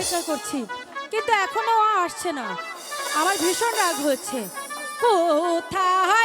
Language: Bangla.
অপেক্ষা করছি কিন্তু এখনও আসছে না। আমার ভীষণ রাগ হচ্ছে। কোথায়